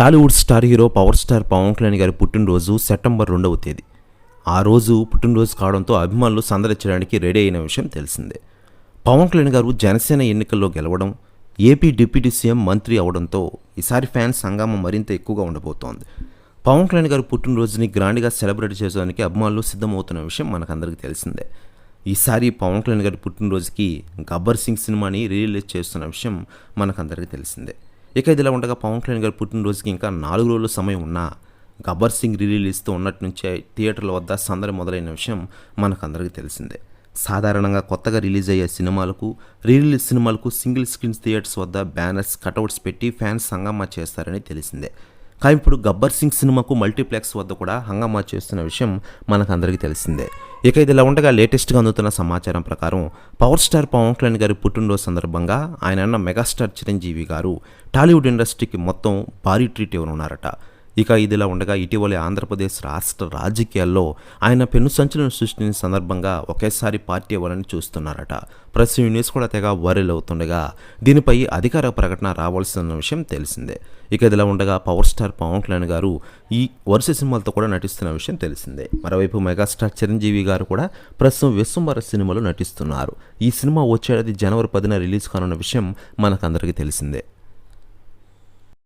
Tollywood star hero power star Pavan Kalyan గారి పుట్టినరోజు September రెండవ తేదీ. ఆ రోజు పుట్టినరోజు కావడంతో అభిమానులు సందడించడానికి రెడీ అయిన విషయం తెలిసిందే. పవన్ కళ్యాణ్ గారు జనసేన ఎన్నికల్లో గెలవడం ఏపీ డిప్యూటీ సీఎం మంత్రి అవడంతో ఈసారి ఫ్యాన్స్ హంగామా మరింత ఎక్కువగా ఉండబోతోంది. పవన్ కళ్యాణ్ గారి పుట్టినరోజుని గ్రాండ్గా సెలబ్రేట్ చేయడానికి అభిమానులు సిద్ధమవుతున్న విషయం మనకందరికీ తెలిసిందే. ఈసారి పవన్ కళ్యాణ్ గారి పుట్టినరోజుకి గబ్బర్ సింగ్ సినిమాని రిలీజ్ చేస్తున్న విషయం మనకందరికీ తెలిసిందే. ఇక ఇదిలా ఉండగా పవన్ కళ్యాణ్ గారి పుట్టినరోజుకి ఇంకా నాలుగు రోజుల సమయం ఉన్నా గబ్బర్ సింగ్ రిలీజ్తో ఉన్నట్టు నుంచే థియేటర్ల వద్ద సందడి మొదలైన విషయం మనకందరికీ తెలిసిందే. సాధారణంగా కొత్తగా రిలీజ్ అయ్యే సినిమాలకు రిలీజ్ సినిమాలకు సింగిల్ స్క్రీన్ థియేటర్స్ వద్ద బ్యానర్స్ కటౌట్స్ పెట్టి ఫ్యాన్స్ హంగామా చేస్తారని తెలిసిందే. కానీ ఇప్పుడు గబ్బర్ సింగ్ సినిమాకు మల్టీప్లెక్స్ వద్ద కూడా హంగామా చేస్తున్న విషయం మనకందరికీ తెలిసిందే. ఇక ఇదిలా ఉండగా లేటెస్ట్గా అందుతున్న సమాచారం ప్రకారం పవర్ స్టార్ పవన్ కళ్యాణ్ గారి పుట్టినరోజు సందర్భంగా ఆయన అన్న మెగాస్టార్ చిరంజీవి గారు టాలీవుడ్ ఇండస్ట్రీకి మొత్తం భారీ ట్రీట్ ఇవ్వనున్నారట. ఇక ఇదిలా ఉండగా ఇటీవలే ఆంధ్రప్రదేశ్ రాష్ట్ర రాజకీయాల్లో ఆయన పెను సంచలనం సృష్టించిన సందర్భంగా ఒకేసారి పార్టీ ఇవ్వాలని చూస్తున్నారట. ప్రెస్ న్యూస్ కూడా తెగ వైరల్ అవుతుండగా దీనిపై అధికార ప్రకటన రావాల్సిన విషయం తెలిసిందే. ఇక ఇదిలా ఉండగా పవర్ స్టార్ పవన్ కళ్యాణ్ గారు ఈ వరుస సినిమాలతో కూడా నటిస్తున్న విషయం తెలిసిందే. మరోవైపు మెగాస్టార్ చిరంజీవి గారు కూడా ప్రస్తుతం విశ్వంబర సినిమాలో నటిస్తున్నారు. ఈ సినిమా వచ్చేది జనవరి పదిన రిలీజ్ కానున్న విషయం మనకందరికీ తెలిసిందే.